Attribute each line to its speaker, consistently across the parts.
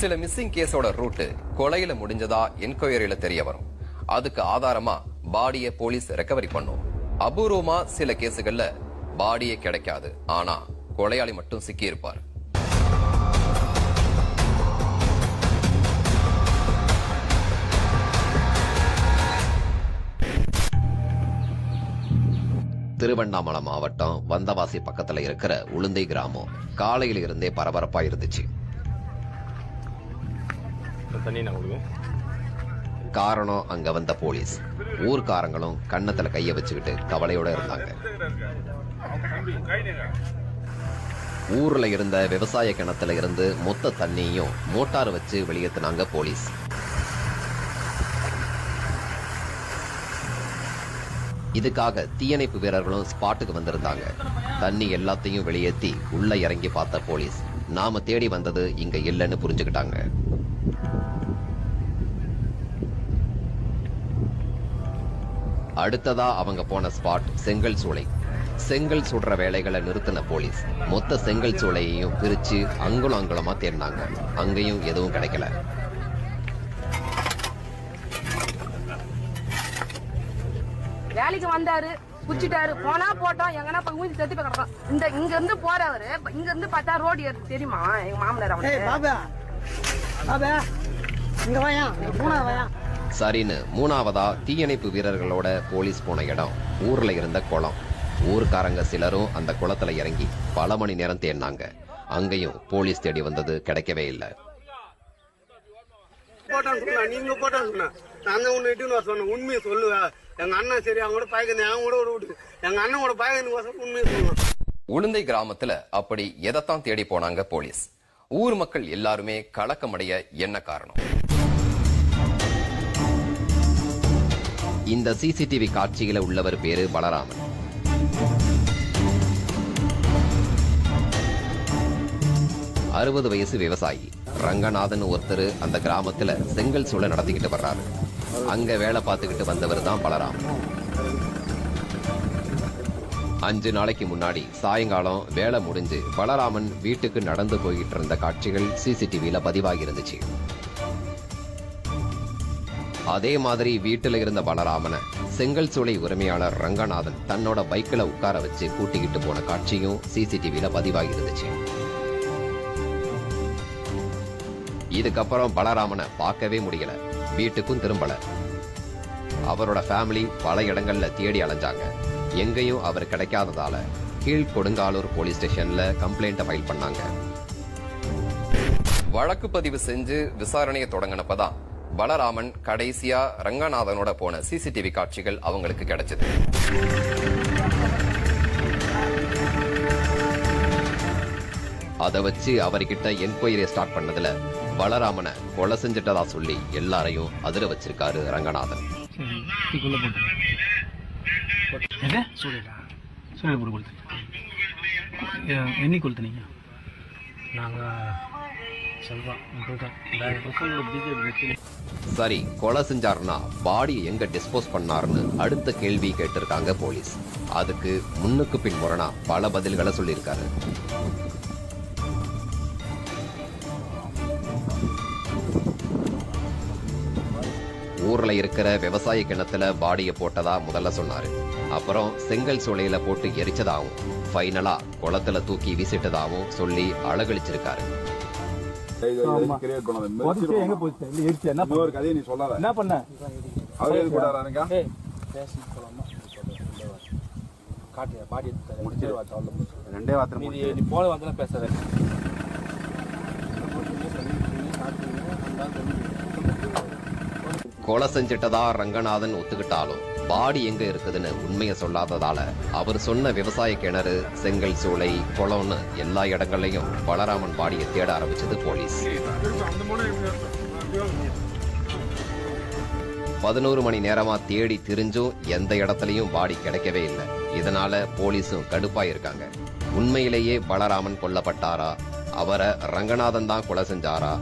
Speaker 1: சில மிஸ்ஸிங் கேஸோட ரூட்டு கொலையில முடிஞ்சதா என்கொயரியில தெரிய வரும். அதுக்கு ஆதாரமா பாடிய போலீஸ் ரெக்கவரி பண்ணும். அபூர்வமா சில கேஸுகள்ல பாடியே கிடைக்காது. ஆனா கொலையாளி மட்டும் சிக்கி இருப்பார் திருவண்ணாமலை மாவட்டம் வந்தவாசி பக்கத்துல இருக்கிற உளுந்தை கிராமம். காலையில இருந்தே பரபரப்பா இருந்துச்சு. காரணம் அங்க வந்த போலீஸ். ஊர்க்காரங்களும் கன்னத்துல கைய வச்சுக்கிட்டு கவலையோட இருந்தாங்க. ஊர்ல இருந்த விவசாய கிணத்துல இருந்து மொத்த தண்ணியும் மோட்டார் வச்சு வெளியேத்தினாங்க போலீஸ். இதுக்காக தீயணைப்பு வீரர்களும் ஸ்பாட்டுக்கு வந்திருந்தாங்க. தண்ணி எல்லாத்தையும் வெளியேத்தி உள்ள இறங்கி பார்த்த போலீஸ். நாம தேடி வந்தது இங்க இல்லைன்னு புரிஞ்சுக்கிட்டாங்க. அடுத்ததா அவங்க போன ஸ்பாட் செங்கல் சூளை. செங்கல் சுடுற வேலைகளை நிறுத்தின போலீஸ். மொத்த செங்கல் சூளையையும் பிரிச்சு அங்குலம் அங்குலமா தேடினாங்க. அங்கேயும் எதுவும் கிடைக்கல.
Speaker 2: வேலைக்கு வந்தாரு குச்சிட்டாரு. போனா போட்டோம் எங்கன்னா போய் செத்து போய் கிடக்கும் இந்த இங்க இருந்து போறவரு இங்க இருந்து பார்த்தா ரோடு ஏறு தெரியுமா? எங்க மாமனார் அவனுக்கு.
Speaker 3: பாபா. பாபா. இங்க வாயா. மூணாவது வாயா.
Speaker 1: சரின்னு மூணாவதா தீயணைப்பு வீரர்களோட போலீஸ் போன இடம். ஊர்ல இருந்த குளம். ஊர்க்காரங்க சிலரும் அந்த குளத்துல இறங்கி பல மணி நேரம் தேடினாங்க. அங்கேயும் போலீஸ் தேடி வந்தது கிடைக்கவே இல்லை.
Speaker 4: சொன்னா நீங்க நான் தான் உன்னை இட்டுன்னு சொன்னேன். உண்மையை சொல்லுவேன் எங்க அண்ணன் சரி அவங்க கூட பாய்க்கணும் என் கூட ஒரு விட்டு எங்க அண்ணன் கூட பாய்க்கணும் உண்மையை சொல்லுவேன்.
Speaker 1: உளுந்தை கிராமத்துல அப்படி எதைத்தான் தேடி போனாங்க போலீஸ். ஊர் மக்கள் எல்லாருமே கலக்கமடைய என்ன காரணம்? இந்த சிசிடிவி காட்சியில உள்ளவர் பேரு பலராமன். அறுபது வயசு விவசாயி. ரங்கநாதன் ஒருத்தர் அந்த கிராமத்துல செங்கல் சூளை நடத்திக்கிட்டு வர்றாரு. அங்க வேலை பார்த்துக்கிட்டு வந்தவர் தான் பலராமன். அஞ்சு நாளைக்கு முன்னாடி சாயங்காலம் வேலை முடிஞ்சு பலராமன் வீட்டுக்கு நடந்து போயிட்டு இருந்த காட்சிகள் சிசிடிவியில பதிவாகி இருந்துச்சு. அதே மாதிரி வீட்டுல இருந்த பலராமனை செங்கல் சூளை உரிமையாளர் ரங்கநாதன் தன்னோட பைக்கில் உட்கார வச்சு கூட்டிக்கிட்டு போன காட்சியும் சிசிடிவியில் பதிவாகி இருந்துச்சு. இதுக்கப்புறம் பலராமனை பார்க்கவே முடியல. வீட்டுக்கும் திரும்பல. அவரோட ஃபேமிலி பல இடங்கள்ல தேடி அலைஞ்சாங்க. எங்கேயும் அவர் கிடைக்காததால கீழ் கொடுங்காலூர் போலீஸ் ஸ்டேஷன்ல கம்ப்ளைண்ட்டை ஃபைல் பண்ணாங்க. வழக்கு பதிவு செஞ்சு விசாரணையை தொடங்கினப்பதான் பலராமன் கடைசியா ரங்கநாதனோட போன சிசிடிவி காட்சிகள் அவங்களுக்கு கிடைச்சது. அதை வச்சு அவர்கிட்ட என்கொயரி ஸ்டார்ட் பண்ணதுல பலராமனை கொலை செஞ்சிட்டதா சொல்லி எல்லாரையும் அதிர வச்சிருக்காரு ரங்கநாதன்.
Speaker 5: என்னைக்கு கொடுத்தனீங்க நாங்கள்
Speaker 1: சரி கொலை செஞ்சாருன்னா பாடியை எங்க டிஸ்போஸ் பண்ணாருன்னு அடுத்த கேள்வி கேட்டிருக்காங்க போலீஸ். அதுக்கு முன்னுக்கு பின் முரணா பல பதில்களை சொல்லியிருக்காரு. ஊர்ல இருக்கிற விவசாய கிணத்துல பாடியை போட்டதா முதல்ல சொன்னாரு. அப்புறம் செங்கல் சூளையில போட்டு எரிச்சதாவும் ஃபைனலா குளத்துல தூக்கி வீசிட்டதாவும் சொல்லி அழகழிச்சிருக்காரு.
Speaker 6: எங்க போச்சு? எரிச்சு என்ன
Speaker 7: கதையை நீ சொல்லாத.
Speaker 6: என்ன பண்ண?
Speaker 7: அவர் எது கூட வராருங்க
Speaker 6: ஏய் பேசி சொல்லாம காட்டு பாடி முடிச்சு
Speaker 7: ரெண்டே வார்த்தை
Speaker 6: நீ நீ போன வந்து பேசாத.
Speaker 1: கொலை செஞ்சிட்டதா ரங்கநாதன் ஒத்துக்கிட்டாலும் பாடி எங்க இருக்குதுன்னு உண்மையை சொல்லாததால அவர் சொன்ன விவசாய கிணறு செங்கல் சூளை குளம்னு எல்லா இடங்கள்லையும் பலராமன் பாடியை தேட ஆரம்பிச்சது போலீஸ். பதினோரு மணி நேரமா தேடி திரிஞ்சும் எந்த இடத்துலயும் பாடி கிடைக்கவே இல்லை. இதனால போலீஸும் கடுப்பாயிருக்காங்க. உண்மையிலேயே பலராமன் கொல்லப்பட்டாரா? அவரை ரங்கநாதன் தான் கொலை செஞ்சாரா?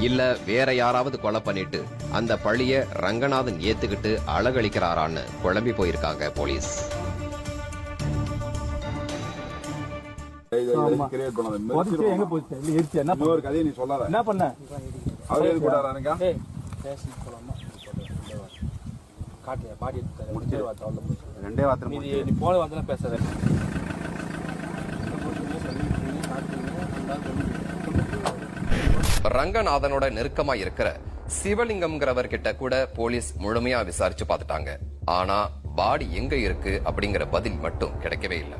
Speaker 1: இல்ல வேற யாராவது கொலை பண்ணிட்டு அந்த பழிய ரங்கநாதன் ஏத்துக்கிட்டு அழகழிக்கிறாரான்னு குழம்பி போயிருக்காங்க போலீஸ்.
Speaker 6: என்ன
Speaker 7: இன்னொரு கதையை நீ சொல்லாத.
Speaker 6: என்ன பண்ண?
Speaker 7: ரெண்டே வார்த்தை
Speaker 6: நீ நீ போன வார்த்தை பேசாத
Speaker 8: ரங்கநாதனோட நெருக்கமா இருக்கிற சிவலிங்கம்ங்கிறவர் கிட்ட கூட போலீஸ் முழுமையா விசாரிச்சு பார்த்துட்டாங்க. ஆனா பாடி எங்க இருக்கு அப்படிங்கிற பதில் மட்டும் கிடைக்கவே இல்லை.